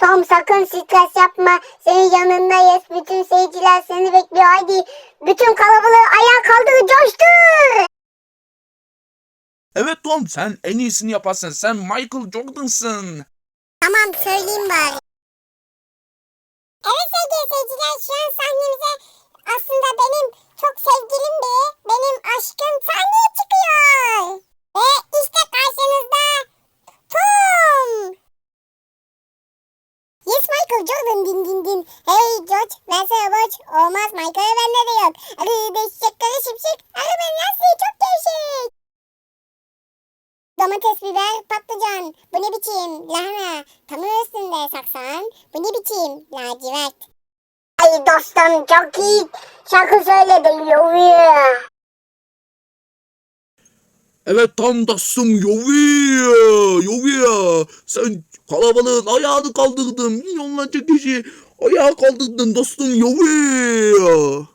Tom sakın stres yapma. Senin yanındayız. Bütün seyirciler seni bekliyor. Haydi bütün kalabalığı ayağa kaldır coştur. Evet Tom sen en iyisini yaparsın. Sen Michael Jordan'sın. Tamam söyleyeyim bari. Evet sevgili seyirciler şu an sahnemize Michael Jordan din din din. Hey George versene borç. Olmaz Michael'a bende de yok. Arı değişecek karı şimşek. Arabanın lastiği çok gevşek. Domates, biber, patlıcan. Bu ne biçim? Lahana. Tam üstünde saksan. Bu ne biçim? Lacivert. Ay dostum çok iyi. Şarkı söyledi. Yovuyor. Evet tam dostum Yovi. Sen kalabalığın ayağını kaldırdın. Milyonlarca kişi ayağa kaldırdın dostum Yovi.